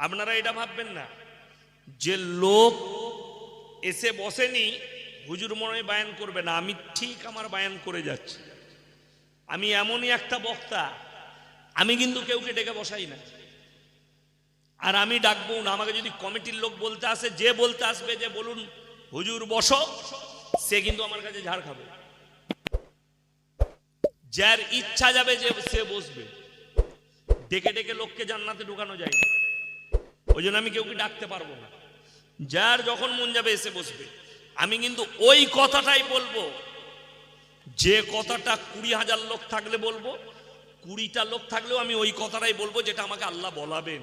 আপনারা এটা ভাববেন না। যে লোক এসে বসেনি, হুজুর মনে বায়ান করবে না। আমি ঠিক আমার বায়ান করে যাচ্ছি। আমি এমনই একটা বক্তা, আমি কিন্তু কেউকে ডেকে বসাই না। আর আমি ডাকবো না। আমাকে যদি কমিটির লোক বলতে আসে, যে বলতে আসবে যে বলুন, হুজুর বসো, সে কিন্তু আমার কাছে ঝাড় খাবে। যার ইচ্ছা যাবে যে সে বসবে। ডেকে ডেকে লোককে জান্নাতে ঢুকানো যায় না। ওই জন্য আমি কেউকে ডাকতে পারব না। যার যখন মন যাবে এসে বসবে। আমি কিন্তু ওই কথাটাই বলব। যে কথাটা কুড়ি হাজার লোক থাকলে বলব, কুড়িটা লোক থাকলেও আমি ওই কথাটাই বলব যেটা আমাকে আল্লাহ বলাবেন।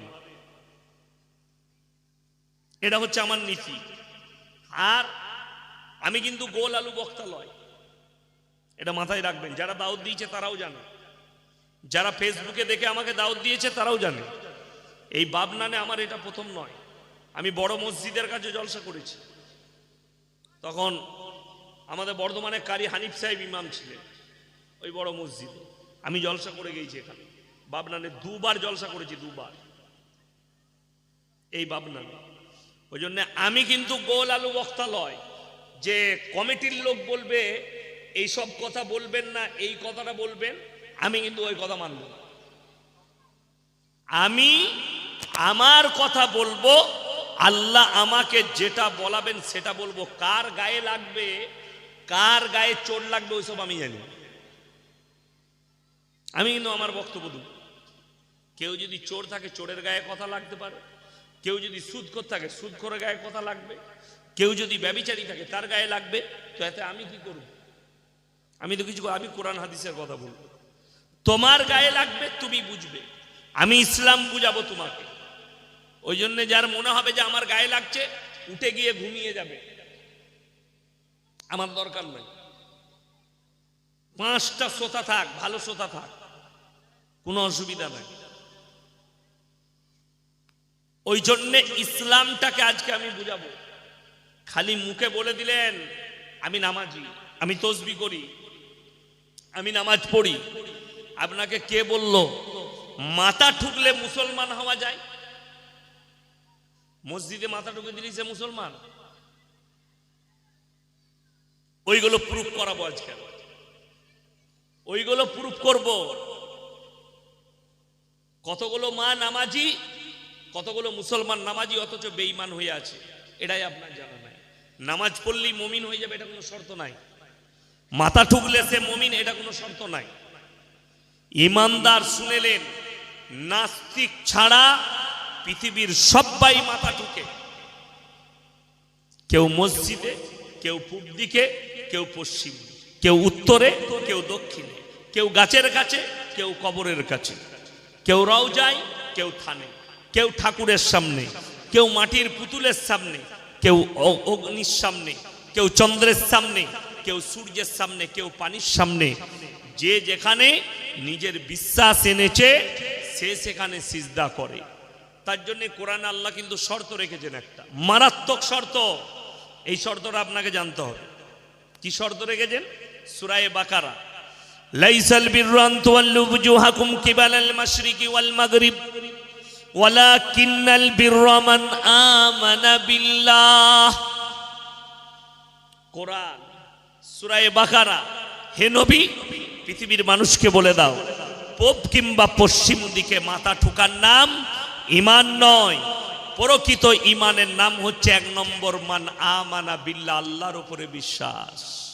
এটা হচ্ছে আমার নীতি। আর আমি কিন্তু গোল আলু বক্তা লয়। এটা মাথায় রাখবেন। যারা দাওয়াত দিয়েছে তারাও জানে। যারা ফেসবুকে দেখে আমাকে দাওয়াত দিয়েছে তারাও জানে। এই বাবনানে আমার এটা প্রথম নয়। আমি বড় মসজিদের কাছে জলসা করেছি। তখন আমাদের বর্ধমানে কারি হানিফ সাহেব ইমাম ছিলেন ওই বড় মসজিদে। আমি জলসা করে গেছি এখানে। বাবনানে দুবার জলসা করেছি, দুবার। এই বাবনানে। ওই জন্য আমি কিন্তু গোল আলু বক্তা লয় যে কমিটির লোক বলবে, এই সব কথা বলবেন না, এই কথাটা বলবেন, আমি কিন্তু ওই কথা মানব। আমি আমার কথা বলব, আল্লাহ আমাকে যেটা বলাবেন সেটা বলব। কার গায়ে লাগবে, কার গায়ে চোট লাগবে, ওইসব আমি জানি। আমি কিন্তু আমার বক্তব্য দেব। কেউ যদি চোর থাকে, চোরের গায়ে কথা লাগতে পারে। কেউ যদি সুদখোর থাকে, সুদখোরের গায়ে কথা লাগবে। কেউ যদি ব্যবিচারী থাকে, তার গায়ে লাগবে। তো এতে আমি কি করব? আমি তো কিছু আমি কোরআন হাদিসের কথা বলব। তোমার গায়ে লাগবে, তুমি বুঝবে। আমি ইসলাম বুঝাবো তোমাকে। ওই জন্য যার মনে হবে যে আমার গায়ে লাগছে, উঠে গিয়ে ঘুমিয়ে যাবে। আমার দরকার নাই। পাঁচটা শ্রোতা থাক, ভালো শ্রোতা থাক, কোনো অসুবিধা নাই। ওই জন্যে ইসলামটাকে আজকে আমি বুঝাবো। খালি মুখে বলে দিলেন, আমি নামাজি, আমি তসবি করি, আমি নামাজ পড়ি। আপনাকে কে বলল, মাথা ঠুকলে মুসলমান হওয়া যায়? মসজিদে মাথা দিলি সে মুসলমান। ওইগুলো প্রুফ করাবো আজকে। ওইগুলো প্রুফ করব। কতগুলো মা নামাজি, কতগুলো মুসলমান নামাজি, অথচ বেঈমান হয়ে আছে। এটাই আপনার জানা নাই। নামাজ পড়লেই মমিন হয়ে যাবে, এটা কোনো শর্ত নাই। মাথা ঠুকলে সে মমিন, এটা কোনো শর্ত নাই। ইমানদার শুনেলেন, নাস্তিক ছাড়া পৃথিবীর সবাই মাথা ঠুকে কেউ মসজিদে, কেউ পূব দিকে কেউ পশ্চিম, কেউ উত্তরে, কেউ দক্ষিণে, কেউ গাছের কাছে, কেউ কবরের কাছে। কেউ রওজায়, কেউ থানে। কেউ ঠাকুরের সামনে, কেউ মাটির পুতুলের সামনে, কেউ অগ্নির সামনে, কেউ চন্দ্রের সামনে, কেউ সূর্যের সামনে, কেউ পানির সামনে। যে যেখানে নিজের বিশ্বাস এনেছে, সে সেখানে সিজদা করে। তার জন্য কোরআন আল্লাহ কিন্তু শর্ত রেখেছেন একটা। মারাত্মক শর্ত। এই শর্তটা আপনাকে জানতে হবে। কি শর্ত রেখেছেন? সুরায়ে বাকারা। লাইসাল বিররান তুওয়াল্লু বুজুহাকুম কিবালাল মাশরিকি ওয়াল মাগরিব। ওয়ালাকিন্নাল বিররা মান আমানা বিল্লাহ। কোরআন সুরায়ে বাকারা। হে নবী, পৃথিবীর মানুষকে বলে দাও পূব কিংবা পশ্চিম দিকে মাথা ঠুকার নাম ইমান নয়। প্রকৃত ইমানের নাম হচ্ছে এক নম্বর মান আমানা বিল্লা আল্লাহর উপরে বিশ্বাস।